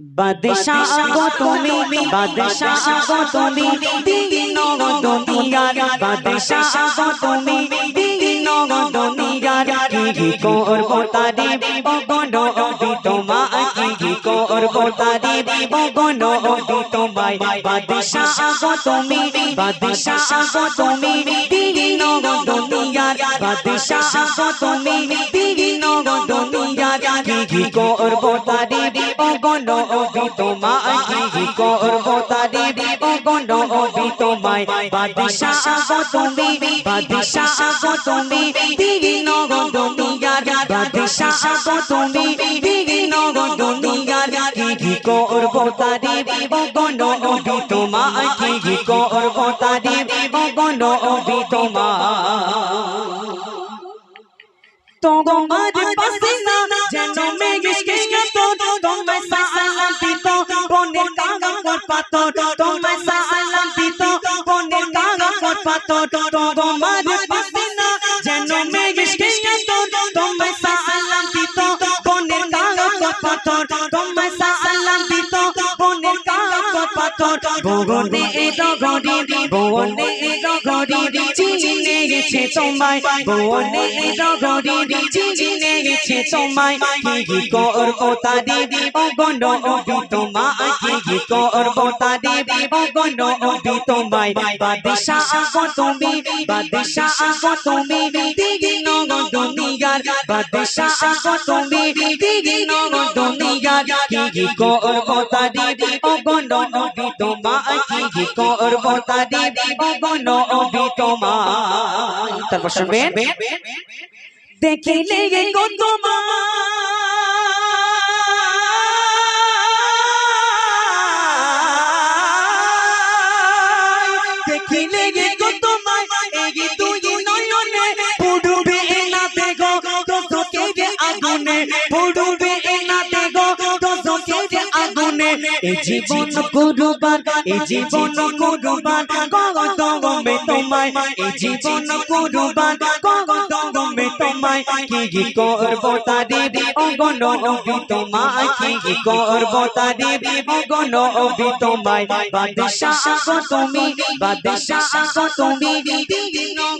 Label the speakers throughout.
Speaker 1: বাদশাহ গো তুমি বাদশাহ গো তুমি দিন দুনিয়ার বাদশাহ গো তুমি দিন দুনিয়ার কি কি করব তারিফ ও গণ অবি তোমা কি কি করব তারিফ ও গণ অবি তোমায় বাদশাহ গো তুমি বাদশাহ গো তুমি দিন দুনিয়ার বাদশাহ গো তুমি দিন দুনিয়ার কি কি করব তারিফ ও গণ অবি তোমায় কি করব তারিফ ও গণ অবি তোমায় বাদশাহ গো তুমি বাদশাহ গো তুমি দিন দুনিয়ার বাদশাহ গো তুমি দিন দুনিয়ার কি করব তারিফ ও গণ অবি তোমায় কি করব তারিফ ও গণ অবি তোমায় তোমার পাশে না যেন মেঘ তো তোমায় সালাম দিত বনের কাগজ পাতো তোমায় পাতো ভগনে রগরি ভগনে রগরি চিনে গেছে তোমায়। ভগনে রগরি চিনে গেছে তোমায়। কি কি করব তারি ও অভি তোমায়। কি কি করব তারি ও অভি তোমায়। বাদশাহ তুমি বাদশাহ তুমি দিগিন দুনিয়ার বাদশাহ গো তুমি দিগিন দুনিয়ার কি কি করব তারি ও গণ অভি তোমায় কি কি করব তারি ও গণ অভি তোমায় তারপর শুনবেন? দেখিলে গো তোমায় দেখিলে গো আগুনে এই জীবন কুরবান এই জীবন কুরবান গগত গমে তোমায় এই জীবন কুরবান গগত গমে তোমায়, কি কি করব তারি অগণ অভি তোমায়, কি কি করব তারি অগণ অভি তোমায়, বাদশাহ তুমি বাদশাহ তুমি দুনিয়ার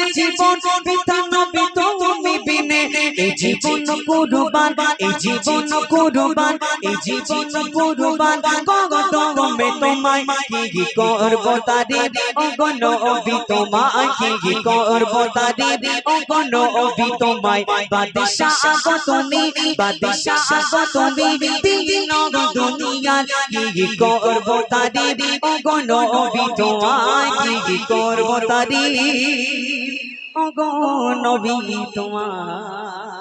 Speaker 1: পাছের জীবন বিধান বিতমি বিনে। এই জীবন কুরবান, এই জীবন কুরবান, এই জীবন কুরবান। গগত গমে তোমায় কি করব তারি? অগণ অভি তোমায় কি করব তারি? অগণ অভি তোমায় বাদশাহ গো তুমি তুমি দিন দুনিয়ার কি করব তারি? অগণ অভি তোমায় কি করব তারি? অগণ নবী তোমায়